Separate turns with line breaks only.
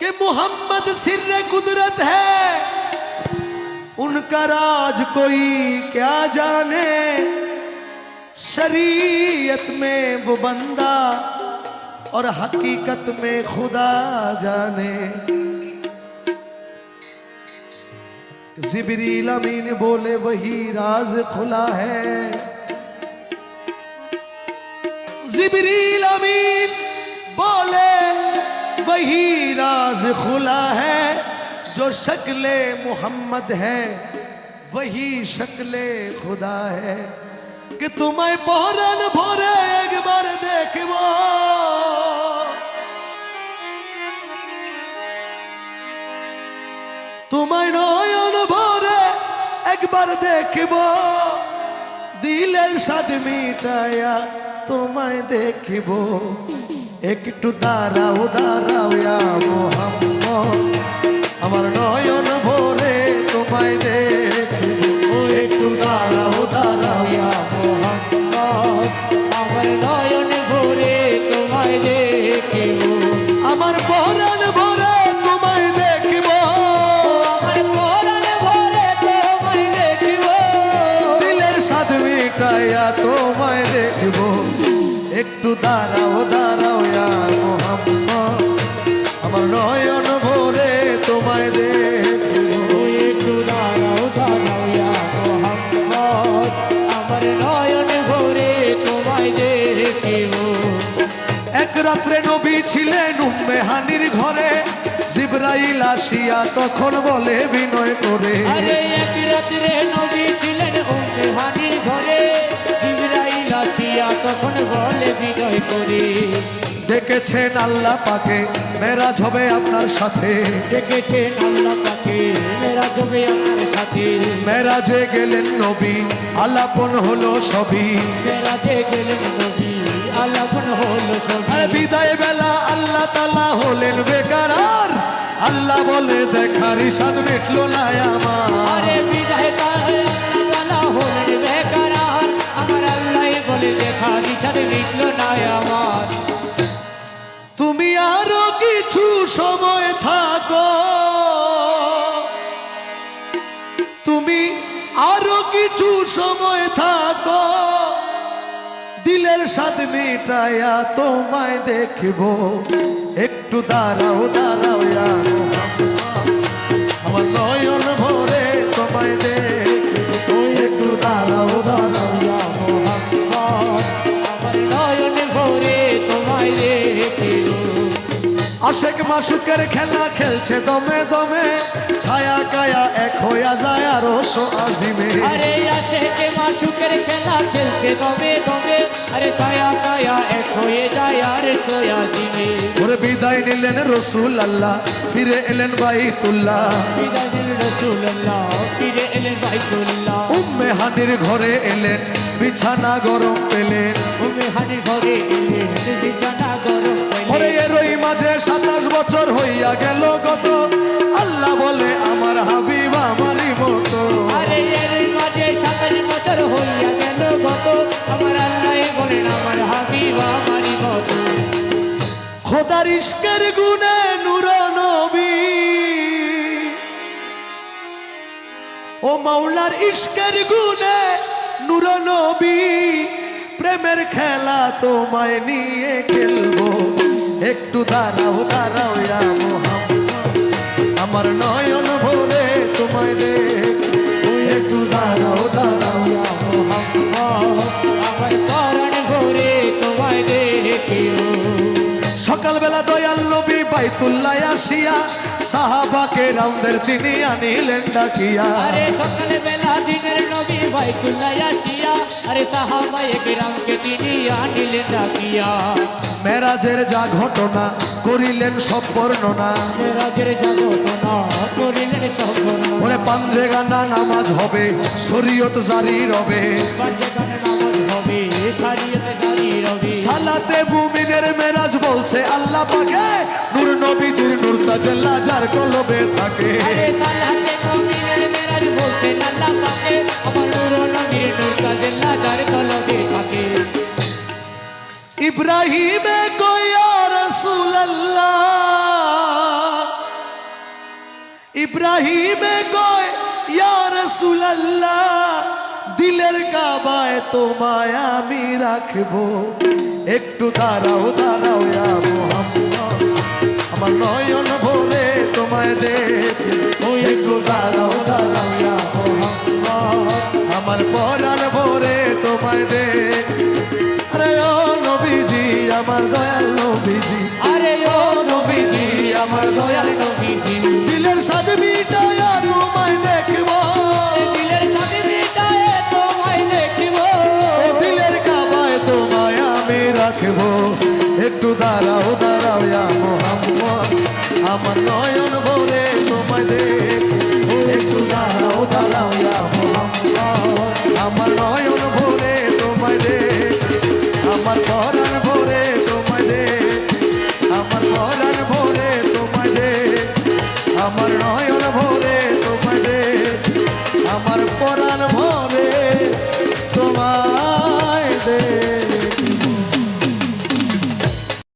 कि मोहम्मद सिर कुदरत है। उनका राज कोई क्या जाने। शरीयत में वो बंदा और हकीकत में खुदा जाने। जिबरील अमीन बोले, वही राज खुला है। जिबरील अमीन बोले वही राज खुला है जो शक्ल मोहम्मद है वही शक्ल खुदा है कि तुम्हें पहरन भोरे एक बार देखबो তোমায় নয়ন ভরে একবার দেখব দিলের স্বাদ মিটায়া তোমায় দেখিব একটু দাঁড়াও দাঁড়াও মোহাম্মদ। আমার নয়ন ভরে তোমায় দেখিব ও, একটু দাঁড়াও দাঁড়াও মোহাম্মদ।
আমার নয়ন ভরে তোমায় দেখিব
আমার পরাণ ভরে তোমায় দেখিব
আমার পরাণ ভরে তোমায় দেখিব
দিলের মিটাইয়া তোমায় দেখব একটু দাঁড়াও দাঁড়াও নয়ন ভরে তোমায় দেখব
ও একটু দাঁড়াও দাঁড়াও ইয়া মোহাম্মদ আমার নয়ন ভরে তোমায় দেখিব
এক রাত্রে নবী ছিলেন উম্মে হানির ঘরে। জিব্রাইল আসিয়া তখন বলে বিনয় করে
আরে এক রাত্রে নবী ছিলেন উম্মে হানির ঘরে। জিবরাইল আসিয়া তখন বলে বিনয় করে
ডেকেছেন আল্লাহ পাকে মেরাজ হবে আপনার সাথে।
দেখেছেন আল্লাহ পাকে মেরা জবে আপনার সাথে।
মেরাজে গেলেন নবী আলাপন হলো সবই।
মেরাজে গেলেন নবী আলাপন হলো
আর
সবই
বিদায় বেলা আল্লাহ তালা হলেন বেকার আল্লাহ বলে দেখার ইসাদ মিটলো না আমার। দিলের স্বাদ মিটাইয়া তোমায় দেখব। একটু দাঁড়াও দাঁড়াও। আমার নয়ন ভরে তোমায় দেখব। একটু দাঁড়াও দাঁড়াও আশেক মাসুকের খেলা খেলছে দমে দমে, ছায়া কায়া এক হইয়া যায় আরও সো আজিমে।
আরে মাসুকের খেলা খেলছে তবে তবে আরে ছায়া কায়া এক হয়ে যায় আর সোয়া দিনে।
ওরে বিদায় নিলেন রসুল আল্লাহ ফিরে এলেন বাইতুল্লাহ।
বিদায় দিল রসুল্লাহ ফিরে এলেন বাইতুল্লাহ।
উম্মে হানির ঘরে এলেন বিছানা গরম পেলেন।
উমে হানির ঘরে এলে বিছানা গরম
ওরে
পেলে
এরই মাঝে সাতাশ বছর হইয়া গেল কত খোদার ইস্কের গুণে নূর নবী। ও মাওলার ইস্কের গুণে নূর নবী। প্রেমের খেলা তোমায় নিয়ে খেলব। একটু দাঁড়াও দাঁড়াও আমার নয়ন ভরে তোমায় দেখব। সকালবেলা দয়াল নবী বাইতুল্লাহ আসিয়া সাহাবাকে রামদের তিনি আনিলেন ডাকিয়া।
আরে সকালে বেলা দিনের নবী বাইতুল্লাহ আসিয়া আরে সাহাবায়ে কেরামকে তিনি আনিলেন ডাকিয়া।
মেরাজের যা ঘটনা করিলেন সব বর্ণনা।
মেরাজের যা ঘটনা করিলেন সফর
ওরে পাঞ্জে গানা নামাজ হবে শরীয়ত জারি রবে।
হবে সারিয়তে রবি
সালাতে বুমিনের মেরাজ বলছে আল্লাহ পাকে। নূর নবীজির নূর তাজাল্লা যার কলবে থাকে।
সালাতে মুমিনের মেরাজ বলছে আল্লাহ পাকে। আমার নূর নবীর নূর কাজেল্লা যার কলবে থাকে।
ইব্রাহিমে কয়া রসুল আল্লাহ ইব্রাহিমে কয় ইয়া রাসূলুল্লাহ। দিলের কাবায় তোমায় আমি রাখব। একটু দাঁড়াও দাঁড়াও আমার নয়ন ভরে তোমায় দেখ
একটু দাঁড়াও দাঁড়াও
আমার পরাণ ভরে তোমায় দেখ নবীজি, আমার দয়াল আমি রাখব একটু দাঁড়াও দাঁড়াও মোহাম্মদ। আমার নয়ন ভরে তোমায় দেখ একটু দাঁড়াও দাঁড়াও মোহাম্মদ। আমার নয়ন ভরে তোমায় দেখ আমার পরাণ ভরে তোমায় দেখ আমার পরাণ ভরে তোমায় দেখ আমার নয়ন ভরে তোমায় দেখ আমার পরাণ ভরে তোমায় দেখ